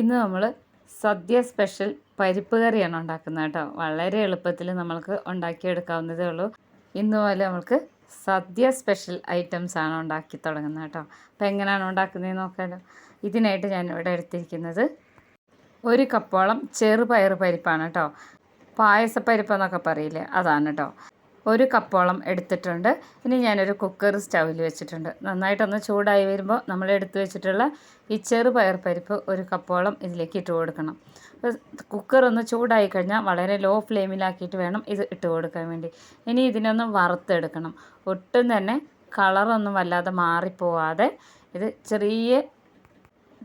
ഇന്ന് നമ്മൾ സദ്യ സ്പെഷ്യൽ പരിപ്പ് കറിയാണ് ഉണ്ടാക്കുന്നത് കേട്ടോ. വളരെ എളുപ്പത്തിൽ നമ്മൾക്ക് ഉണ്ടാക്കിയെടുക്കാവുന്നതേ ഉള്ളൂ. ഇന്ന് പോലെ നമ്മൾക്ക് സദ്യ സ്പെഷ്യൽ ഐറ്റംസ് ആണ് ഉണ്ടാക്കി തുടങ്ങുന്നത് കേട്ടോ. അപ്പോൾ എങ്ങനെയാണ് ഉണ്ടാക്കുന്നത് നോക്കാലോ. ഇതിനായിട്ട് ഞാൻ ഇവിടെ എടുത്തിരിക്കുന്നത് ഒരു കപ്പോളം ചെറുപയർ പരിപ്പാണ് കേട്ടോ. പായസപ്പരിപ്പ് എന്നൊക്കെ പറയില്ലേ? അതാണ് കേട്ടോ. ഒരു കപ്പോളം എടുത്തിട്ടുണ്ട്. ഇനി ഞാനൊരു കുക്കർ സ്റ്റൗവിൽ വെച്ചിട്ടുണ്ട്. നന്നായിട്ടൊന്ന് ചൂടായി വരുമ്പോൾ നമ്മൾ എടുത്തു വെച്ചിട്ടുള്ള ഈ ചെറുപയർ പരിപ്പ് ഒരു കപ്പോളം ഇതിലേക്ക് ഇട്ട് കൊടുക്കണം. കുക്കർ ഒന്ന് ചൂടായി കഴിഞ്ഞാൽ വളരെ ലോ ഫ്ലെയിമിലാക്കിയിട്ട് വേണം ഇത് ഇട്ട് കൊടുക്കാൻ വേണ്ടി. ഇനി ഇതിനൊന്ന് വറുത്തെടുക്കണം. ഒട്ടും തന്നെ കളറൊന്നും വല്ലാതെ മാറിപ്പോവാതെ ഇത് ചെറിയ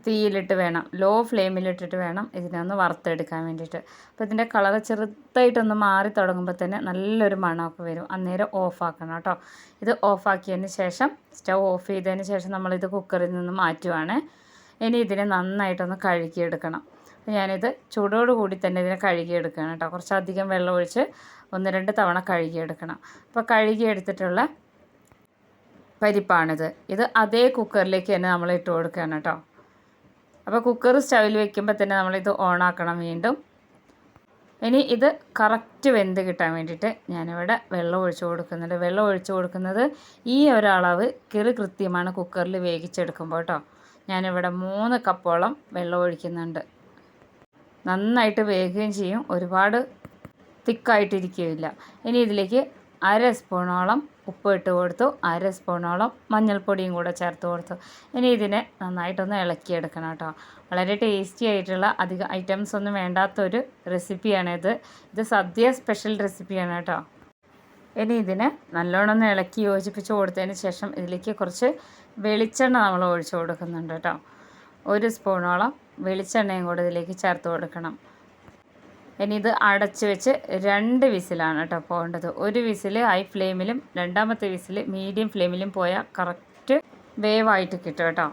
തീയിലിട്ട് വേണം. ലോ ഫ്ലെയിമിലിട്ടിട്ട് വേണം ഇതിനെ ഒന്ന് വറുത്തെടുക്കാൻ വേണ്ടിയിട്ട്. അപ്പോൾ ഇതിന്റെ കളർ ചെറുതായിട്ടൊന്ന് മാറി തുടങ്ങുമ്പോൾ തന്നെ നല്ലൊരു മണമൊക്കെ വരും. അന്നേരം ഓഫാക്കണം കേട്ടോ. ഇത് ഓഫാക്കിയതിന് ശേഷം സ്റ്റൗ ഓഫ് ചെയ്തതിന് ശേഷം നമ്മളിത് കുക്കറിൽ നിന്ന് മാറ്റുവാണ്. ഇനി ഇതിനെ നന്നായിട്ടൊന്ന് കഴുകിയെടുക്കണം. ഞാനിത് ചൂടോടുകൂടി തന്നെ ഇതിനെ കഴുകിയെടുക്കുകയാണ് കേട്ടോ. കുറച്ചധികം വെള്ളം ഒഴിച്ച് ഒന്ന് രണ്ട് തവണ കഴുകിയെടുക്കണം. അപ്പോൾ കഴുകിയെടുത്തിട്ടുള്ള പരിപ്പാണിത്. ഇത് അതേ കുക്കറിലേക്ക് തന്നെ നമ്മൾ ഇട്ട് കൊടുക്കുകയാണ് കേട്ടോ. അപ്പോൾ കുക്കർ സ്റ്റവിൽ വെക്കുമ്പോൾ തന്നെ നമ്മളിത് ഓണാക്കണം വീണ്ടും. ഇനി ഇത് കറക്റ്റ് വെന്ത് കിട്ടാൻ വേണ്ടിയിട്ട് ഞാനിവിടെ വെള്ളം ഒഴിച്ചു കൊടുക്കുന്നുണ്ട്. വെള്ളം ഒഴിച്ചു കൊടുക്കുന്നത് ഈ ഒരളവ് കിറി കൃത്യമാണ് കുക്കറിൽ വേവിച്ചെടുക്കുമ്പോൾ കേട്ടോ ഞാനിവിടെ മൂന്ന് കപ്പോളം വെള്ളം ഒഴിക്കുന്നുണ്ട്. നന്നായിട്ട് വേകുകയും ചെയ്യും. ഒരുപാട് തിക്കായിട്ടിരിക്കുകയില്ല ഇനി ഇതിലേക്ക് അര സ്പൂണോളം ഉപ്പ് ഇട്ട് കൊടുത്തു. അര സ്പൂണോളം മഞ്ഞൾപ്പൊടിയും കൂടെ ചേർത്ത് കൊടുത്തു. ഇനി ഇതിനെ നന്നായിട്ടൊന്ന് ഇളക്കിയെടുക്കണം കേട്ടോ. വളരെ ടേസ്റ്റി ആയിട്ടുള്ള അധികം ഐറ്റംസ് ഒന്നും വേണ്ടാത്തൊരു റെസിപ്പിയാണിത് ഇത്. സദ്യ സ്പെഷ്യൽ റെസിപ്പിയാണ് കേട്ടോ. ഇനി ഇതിനെ നല്ലോണം ഒന്ന് ഇളക്കി യോജിപ്പിച്ച് കൊടുത്തതിന് ശേഷം ഇതിലേക്ക് കുറച്ച് വെളിച്ചെണ്ണ നമ്മൾ ഒഴിച്ചു കൊടുക്കുന്നുണ്ട് കേട്ടോ. ഒരു സ്പൂണോളം വെളിച്ചെണ്ണയും കൂടെ ഇതിലേക്ക് ചേർത്ത് കൊടുക്കണം. ഇനി ഇത് അടച്ച് വെച്ച് രണ്ട് വിസിലാണ് കേട്ടോ പോകേണ്ടത്. ഒരു വിസിൽ ഹൈ ഫ്ലെയിമിലും രണ്ടാമത്തെ വിസിൽ മീഡിയം ഫ്ലെയിമിലും പോയാൽ കറക്റ്റ് വേവായിട്ട് കിട്ടും കേട്ടോ.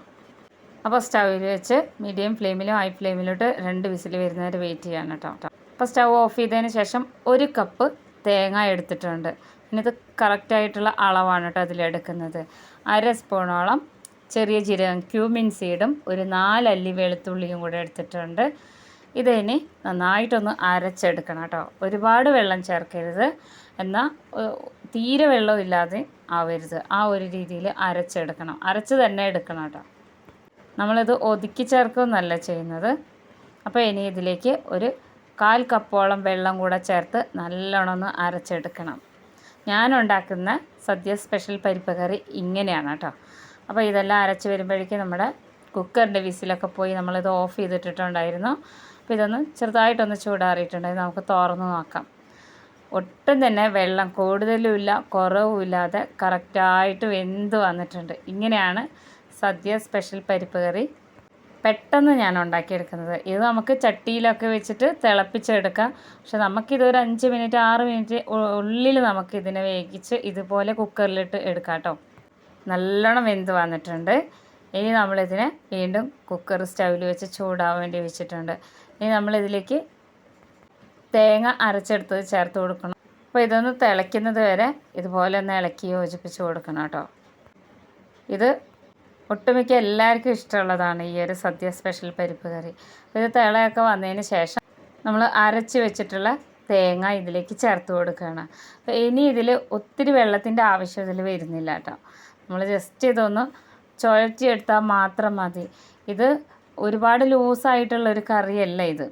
അപ്പോൾ സ്റ്റൗവിൽ വെച്ച് മീഡിയം ഫ്ലെയിമിലും ഹൈ ഫ്ലെയിമിലോട്ട് രണ്ട് വിസിൽ വരുന്നവരെ വെയിറ്റ് ചെയ്യാൻ കേട്ടോ അപ്പോൾ സ്റ്റൗ ഓഫ് ചെയ്തതിന് ശേഷം ഒരു കപ്പ് തേങ്ങ എടുത്തിട്ടുണ്ട്. ഇനി ഇത് കറക്റ്റായിട്ടുള്ള അളവാണ് കേട്ടോ അതിലെടുക്കുന്നത് അര സ്പൂണോളം ചെറിയ ജീരകം ക്യൂമിൻ സീഡും ഒരു നാലല്ലി വെളുത്തുള്ളിയും കൂടെ എടുത്തിട്ടുണ്ട്. ഇതിനി നന്നായിട്ടൊന്ന് അരച്ചെടുക്കണം കേട്ടോ. ഒരുപാട് വെള്ളം ചേർക്കരുത്. എന്നാൽ തീരെ വെള്ളം ഇല്ലാതെ ആവരുത്. ആ ഒരു രീതിയിൽ അരച്ചെടുക്കണം. അരച്ച് തന്നെ എടുക്കണം കേട്ടോ. നമ്മളിത് ഒതുക്കി ചേർക്കുന്നല്ല ചെയ്യുന്നത്. അപ്പോൾ ഇനി ഇതിലേക്ക് ഒരു കാൽ കപ്പോളം വെള്ളം കൂടെ ചേർത്ത് നല്ലോണം ഒന്ന് അരച്ചെടുക്കണം. ഞാൻ ഉണ്ടാക്കുന്ന സദ്യ സ്പെഷ്യൽ പരിപ്പ് കറി ഇങ്ങനെയാണ് കേട്ടോ. അപ്പോൾ ഇതെല്ലാം അരച്ച് വരുമ്പോഴേക്കും നമ്മുടെ കുക്കറിന്റെ വിസിലൊക്കെ പോയി നമ്മളിത് ഓഫ് ചെയ്തിട്ടിട്ടുണ്ടായിരുന്നു. അപ്പോൾ ഇതൊന്ന് ചെറുതായിട്ടൊന്ന് ചൂടാറിയിട്ടുണ്ടെങ്കിൽ നമുക്ക് തുറന്ന് നോക്കാം. ഒട്ടും തന്നെ വെള്ളം കൂടുതലും ഇല്ല കുറവും ഇല്ലാതെ കറക്റ്റായിട്ട് വെന്ത് വന്നിട്ടുണ്ട്. ഇങ്ങനെയാണ് സദ്യ സ്പെഷ്യൽ പരിപ്പ് കറി പെട്ടെന്ന് ഞാൻ ഉണ്ടാക്കിയെടുക്കുന്നത്. ഇത് നമുക്ക് ചട്ടിയിലൊക്കെ വെച്ചിട്ട് തിളപ്പിച്ചെടുക്കാം. പക്ഷെ നമുക്കിത് ഒരു അഞ്ച് മിനിറ്റ് ആറ് മിനിറ്റ് ഉള്ളിൽ നമുക്ക് ഇതിനെ വേവിച്ച് ഇതുപോലെ കുക്കറിലിട്ട് എടുക്കാം കേട്ടോ. നല്ലോണം വെന്ത് വന്നിട്ടുണ്ട്. ഇനി നമ്മളിതിനെ വീണ്ടും കുക്കർ സ്റ്റൗവിൽ വെച്ച് ചൂടാൻ വേണ്ടി വെച്ചിട്ടുണ്ട്. ഇനി നമ്മളിതിലേക്ക് തേങ്ങ അരച്ചെടുത്തത് ചേർത്ത് കൊടുക്കണം. അപ്പോൾ ഇതൊന്ന് തിളയ്ക്കുന്നത് വരെ ഇതുപോലെ ഒന്ന് ഇളക്കി യോജിപ്പിച്ച് കൊടുക്കണം കേട്ടോ. ഇത് ഒട്ടുമിക്ക എല്ലാവർക്കും ഇഷ്ടമുള്ളതാണ് ഈ ഒരു സദ്യ സ്പെഷ്യൽ പരിപ്പ് കറി. അപ്പോൾ ഇത് തിളയൊക്കെ വന്നതിന് ശേഷം നമ്മൾ അരച്ച് വെച്ചിട്ടുള്ള തേങ്ങ ഇതിലേക്ക് ചേർത്ത് കൊടുക്കുകയാണ്. അപ്പോൾ ഇനി ഇതിൽ ഒത്തിരി വെള്ളത്തിന്റെ ആവശ്യം ഇതിൽ വരുന്നില്ല കേട്ടോ. നമ്മൾ ജസ്റ്റ് ഇതൊന്ന് ചുഴറ്റിയെടുത്താൽ മാത്രം മതി. ഇത് ഒരുപാട് ലൂസായിട്ടുള്ള ഒരു കറിയല്ല ഇത്.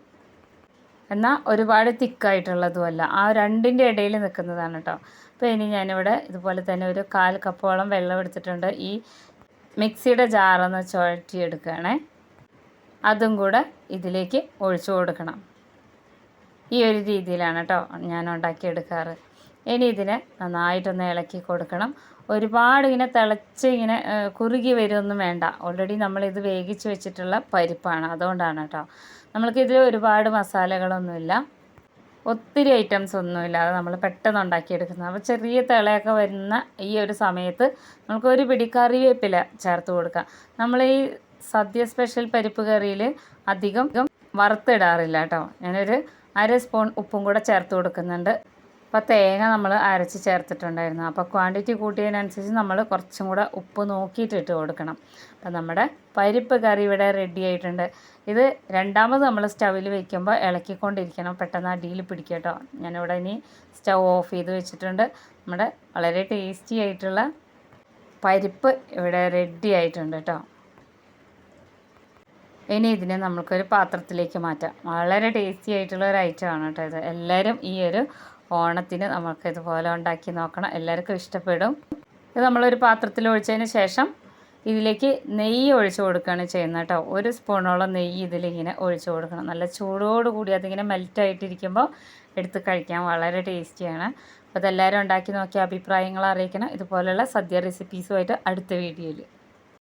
എന്നാൽ ഒരുപാട് തിക്കായിട്ടുള്ളതുമല്ല. ആ രണ്ടിന്റെ ഇടയിൽ നിൽക്കുന്നതാണ് കേട്ടോ അപ്പോൾ ഇനി ഞാനിവിടെ ഇതുപോലെ തന്നെ ഒരു കാൽ കപ്പോളം വെള്ളം എടുത്തിട്ടുണ്ട്. ഈ മിക്സിയുടെ ജാറൊന്ന് ചുഴറ്റിയെടുക്കുകയാണേ. അതും കൂടെ ഇതിലേക്ക് ഒഴിച്ചു കൊടുക്കണം. ഈ ഒരു രീതിയിലാണ് കേട്ടോ ഞാൻ ഉണ്ടാക്കിയെടുക്കാറ്. ഇനി ഇതിനെ നന്നായിട്ടൊന്ന് ഇളക്കി കൊടുക്കണം. ഒരുപാട് ഇങ്ങനെ തിളച്ച് ഇങ്ങനെ കുറുകി വരുമൊന്നും വേണ്ട. ഓൾറെഡി നമ്മളിത് വേവിച്ച് വെച്ചിട്ടുള്ള പരിപ്പാണ്. അതുകൊണ്ടാണ് കേട്ടോ നമ്മൾക്കിതിൽ ഒരുപാട് മസാലകളൊന്നുമില്ല. ഒത്തിരി ഐറ്റംസ് ഒന്നുമില്ല. അത് നമ്മൾ പെട്ടെന്ന് ഉണ്ടാക്കിയെടുക്കുന്നത്. അപ്പോൾ ചെറിയ തിളയൊക്കെ വരുന്ന ഈ ഒരു സമയത്ത് നമുക്ക് ഒരു പിടി കറിവേപ്പില ചേർത്ത് കൊടുക്കാം. നമ്മൾ ഈ സദ്യ സ്പെഷ്യൽ പരിപ്പ് കറിയിൽ അധികം വറുത്തിടാറില്ല കേട്ടോ ഞാനൊരു അര സ്പൂൺ ഉപ്പും കൂടെ ചേർത്ത് കൊടുക്കുന്നുണ്ട്. അപ്പോൾ തേങ്ങ നമ്മൾ അരച്ച് ചേർത്തിട്ടുണ്ടായിരുന്നു. അപ്പോൾ ക്വാണ്ടിറ്റി കൂട്ടിയതിനനുസരിച്ച് നമ്മൾ കുറച്ചും കൂടെ ഉപ്പ് നോക്കിയിട്ട് ഇട്ട് കൊടുക്കണം. അപ്പോൾ നമ്മുടെ പരിപ്പ് കറി ഇവിടെ റെഡി ആയിട്ടുണ്ട്. ഇത് രണ്ടാമത് നമ്മൾ സ്റ്റവിൽ വെക്കുമ്പോൾ ഇളക്കിക്കൊണ്ടിരിക്കണം. പെട്ടെന്ന് അടിയിൽ പിടിക്കുക കേട്ടോ. ഞാനിവിടെ ഇനി സ്റ്റവ് ഓഫ് ചെയ്ത് വെച്ചിട്ടുണ്ട്. നമ്മുടെ വളരെ ടേസ്റ്റി ആയിട്ടുള്ള പരിപ്പ് ഇവിടെ റെഡി ആയിട്ടുണ്ട് കേട്ടോ. ഇനി ഇതിനെ നമുക്കൊരു പാത്രത്തിലേക്ക് മാറ്റാം. വളരെ ടേസ്റ്റി ആയിട്ടുള്ള ഒരു ഐറ്റമാണ് കേട്ടോ ഇത്. എല്ലാവരും ഈ ഒരു ഓണത്തിന് നമുക്ക് ഇതുപോലെ ഉണ്ടാക്കി നോക്കണം. എല്ലാവർക്കും ഇഷ്ടപ്പെടും. ഇത് നമ്മളൊരു പാത്രത്തിൽ ഒഴിച്ചതിന് ശേഷം ഇതിലേക്ക് നെയ്യ് ഒഴിച്ച് കൊടുക്കുകയാണ് ചെയ്യുന്നത് കേട്ടോ. ഒരു സ്പൂണോളം നെയ്യ് ഇതിലിങ്ങനെ ഒഴിച്ച് കൊടുക്കണം. നല്ല ചൂടോടുകൂടി അതിങ്ങനെ മെൽറ്റായിട്ടിരിക്കുമ്പോൾ എടുത്ത് കഴിക്കാൻ വളരെ ടേസ്റ്റിയാണ് അപ്പോൾ ഇതെല്ലാവരും ഉണ്ടാക്കി നോക്കിയ അഭിപ്രായങ്ങൾ അറിയിക്കണം. ഇതുപോലെയുള്ള സദ്യ റെസിപ്പീസുമായിട്ട് അടുത്ത വീഡിയോയിൽ